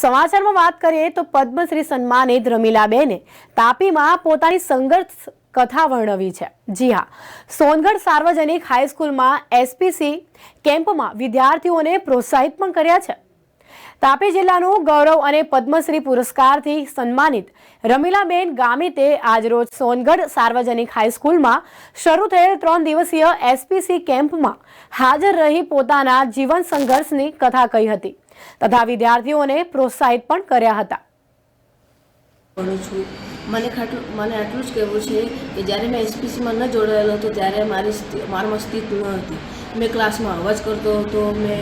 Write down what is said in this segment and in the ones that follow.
સમાચારમાં વાત કરીએ તો પદ્મશ્રી સન્માનિત રમીલાબેને તાપીમાં પોતાની સંઘર્ષ કથા વર્ણવી છે. જી હા, સોનગઢ સાર્વજનિક હાઈસ્કૂલમાં એસપીસી કેમ્પમાં વિદ્યાર્થીઓને પ્રોત્સાહિત પણ કર્યા છે. તાપી જિલ્લાનું ગૌરવ અને પદ્મશ્રી પુરસ્કારથી સન્માનિત રમીલાબેન ગામિતે આજરોજ સોનગઢ સાર્વજનિક હાઈસ્કૂલમાં શરૂ થયેલ ત્રણ દિવસીય એસપીસી કેમ્પમાં હાજર રહી પોતાના જીવન સંઘર્ષની કથા કહી હતી. તથા વિદ્યાર્થીઓને પ્રોત્સાહિત પણ કર્યા હતા. મને ખાટલું, મને આટલું જ કહેવું છે કે જ્યારે મેં એસપીસીમાં ન જોડાયેલો હતો, ત્યારે મારી મારામાં સ્થિત ન હતી. મેં ક્લાસમાં અવાજ કરતો હતો, મેં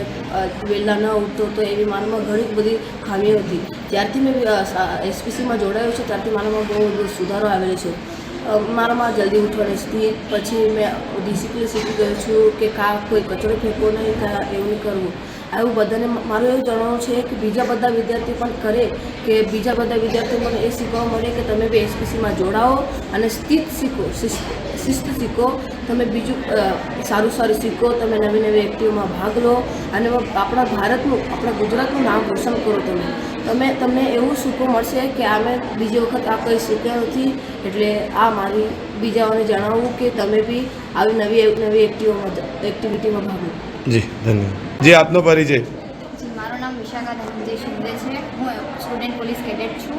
વહેલા ન ઉઠતો હતો, એવી મારામાં ઘણી બધી ખામીઓ હતી. ત્યારથી મેં એસપીસીમાં જોડાયો છું, ત્યારથી મારામાં બહુ બધો સુધારો આવેલો છે. મારામાં જલ્દી ઉઠવાની સ્થિત, પછી મેં ડિસિપ્લિન શીખી ગયો છું કે કા કોઈ કચરો ફેંકવો નહીં એવું કરવું. આવું બધાને મારું એવું જણાવવું છે કે બીજા બધા વિદ્યાર્થીઓ પણ કરે કે બીજા બધા વિદ્યાર્થીઓ મને એ શીખવા મળે કે તમે બી એસપીસીમાં જોડાઓ અને સ્થિત શીખો શિસ્ત શિસ્ત શીખો, તમે બીજું સારું સારું શીખો, તમે નવી નવી એક્ટિવમાં ભાગ લો અને આપણા ભારતનું, આપણા ગુજરાતનું નામ રોશન કરો તમે. તમે, તમને એવું શીખવું મળશે કે આ મેં બીજી વખત આ કંઈ શીખ્યા નથી એટલે આ મારી બીજાઓને જણાવવું કે તમે બી આવી નવી નવી એક્ટિવમાં એક્ટિવિટીમાં ભાગ લો. જી, ધન્યવાદ. જી આપનો પરિચય. મારું નામ વિશાખા ધનંજય શિંદે છે. હું સ્ટુડન્ટ પોલીસ કેડેટ છું.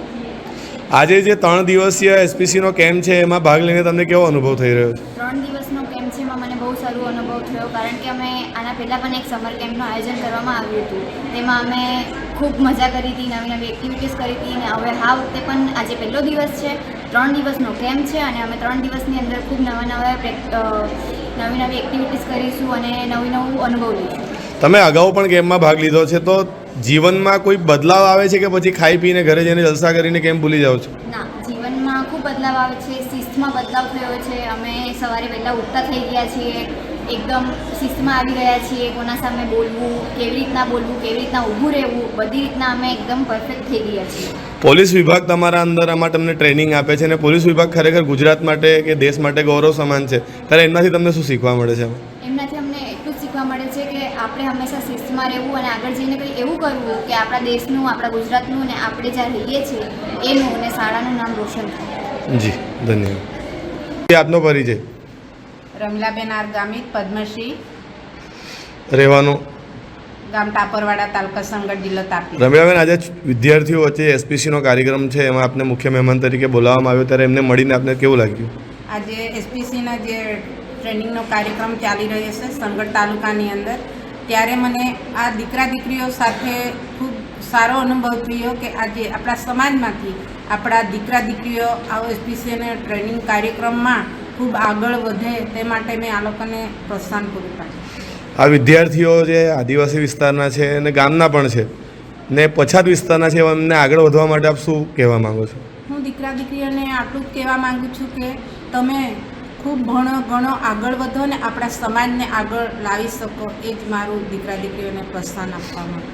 આજે જે ત્રણ દિવસીય એસપીસીનો કેમ્પ છે એમાં ભાગ લઈને તમને કેવો અનુભવ થઈ રહ્યો છે? ત્રણ દિવસનો કેમ્પ છે એમાં મને બહુ સારો અનુભવ થયો કારણ કે અમે આના પહેલાં પણ એક સમર કેમ્પનું આયોજન કરવામાં આવ્યું હતું. તેમાં અમે ખૂબ મજા કરી હતી નવી નવી એક્ટિવિટીઝ કરી હતી અને હવે આ વખતે પણ આજે પહેલો દિવસ છે. ત્રણ દિવસનો કેમ્પ છે અને અમે ત્રણ દિવસની અંદર ખૂબ નવા નવા નવી નવી એક્ટિવિટીઝ કરીશું અને નવી નવું અનુભવ લઈશું. તમે અગાઉ પણ ગેમમાં ભાગ લીધો છે તો જીવનમાં કોઈ બદલાવ આવે છે કે પછી ખાઈ પીને ઘરે જઈને જલસા કરીને કેમ ભૂલી જાઓ છો? ના જીવનમાં ખૂબ બદલાવ આવે છે શિસ્તમાં બદલાવ થયો છે. અમે સવારે વહેલા ઉઠતા થઈ ગયા છીએ. એકદમ શિસ્તમાં આવી ગયા છીએ કોના સામે બોલવું કેવી રીતના બોલવું કેવી રીતના ઊભું રહેવું બધી રીતના અમે એકદમ પરફેક્ટ થઈ ગયા છીએ. પોલીસ વિભાગ તમારા અંદર આમાં તમને ટ્રેનિંગ આપે છે અને પોલીસ વિભાગ ખરેખર ગુજરાત માટે કે દેશ માટે ગૌરવ સમાન છે. ત્યારે એમનાથી તમને શું શીખવા મળે છે? એમનાથી અમને એટલું જ શીખવા મળે છે કે આપણે હંમેશા શિસ્તમાં રહેવું અને આગળ જઈને કંઈ એવું કરવું કે આપણા દેશનું આપણા ગુજરાતનું અને આપણે જ્યાં રહીએ છીએ એનું અને શાળાનું નામ રોશન થાય. જી ધન્યવાદ. આપનો પરિચય. રમીલાબેન આર ગામિત પદ્મશ્રી. રહેવાનું? ગામ ટાપરવાડા તાલુકા સંગઠ જિલ્લો તાપી. રમીલાબેન આજે વિદ્યાર્થીઓ વચ્ચે એસપીસીનો કાર્યક્રમ છે એમાં આપને મુખ્ય મહેમાન તરીકે બોલાવવામાં આવ્યો ત્યારે એમને મળીને આપને કેવું લાગ્યું? આજે એસપીસીના જે ટ્રેનિંગનો કાર્યક્રમ ચાલી રહ્યો છે સંગઠ તાલુકાની અંદર ત્યારે મને આ દીકરા દીકરીઓ સાથે ખૂબ સારો અનુભવ થયો કે આજે આપણા સમાજમાંથી આપણા દીકરા દીકરીઓ આ એસપીસીના ટ્રેનિંગ કાર્યક્રમમાં ખૂબ આગળ વધે તે માટે મેં આ લોકોને પ્રોત્સાહન પૂરું પાડ્યું. આ વિદ્યાર્થીઓ જે આદિવાસી વિસ્તારના છે અને ગામના પણ છે ને પછાત વિસ્તારના છે એમને આગળ વધવા માટે આપ શું કહેવા માગો છો? હું દીકરા દીકરીઓને આટલું જ કહેવા માંગુ છું કે તમે ખૂબ ભણો ઘણો આગળ વધો ને આપણા સમાજને આગળ લાવી શકો એ જ મારું દીકરા દીકરીઓને પ્રોત્સાહન આપવા માંગુ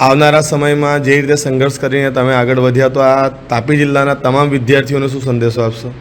આવનારા સમયમાં જે રીતે સંઘર્ષ કરીને તમે આગળ વધ્યા તો આ તાપી જિલ્લાના તમામ વિદ્યાર્થીઓને શું સંદેશો આપશો?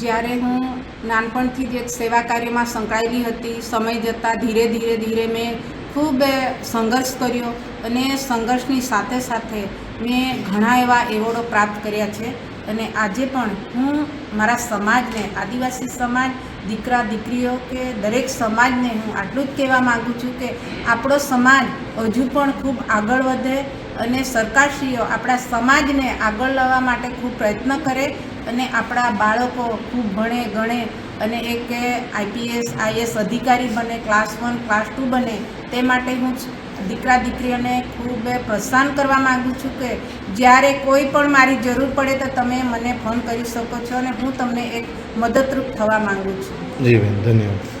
જ્યારે હું નાનપણથી જ એક સેવા કાર્યમાં સંકળાયેલી હતી, સમય જતાં ધીરે ધીરે ધીરે મેં ખૂબ સંઘર્ષ કર્યો અને સંઘર્ષની સાથે સાથે મેં ઘણા એવા એવોર્ડો પ્રાપ્ત કર્યા છે. અને આજે પણ હું મારા સમાજને, આદિવાસી સમાજ, દીકરા દીકરીઓ કે દરેક સમાજને હું આટલું જ કહેવા માગું છું કે આપણો સમાજ હજુ પણ ખૂબ આગળ વધે અને સરકારશ્રીઓ આપણા સમાજને આગળ લાવવા માટે ખૂબ પ્રયત્ન કરે અને આપણા બાળકો ખૂબ ભણે, ગણે અને એક આઈપીએસ આઈએસ અધિકારી બને, ક્લાસ વન, ક્લાસ ટુ બને, તે માટે હું દીકરા, દીકરીઓને ખૂબ પ્રોત્સાહન કરવા માગું છું કે જ્યારે કોઈ પણ મારી જરૂર પડે તો તમે મને ફોન કરી શકો છો અને હું તમને એક મદદરૂપ થવા માગું છું. જી બેન, ધન્યવાદ.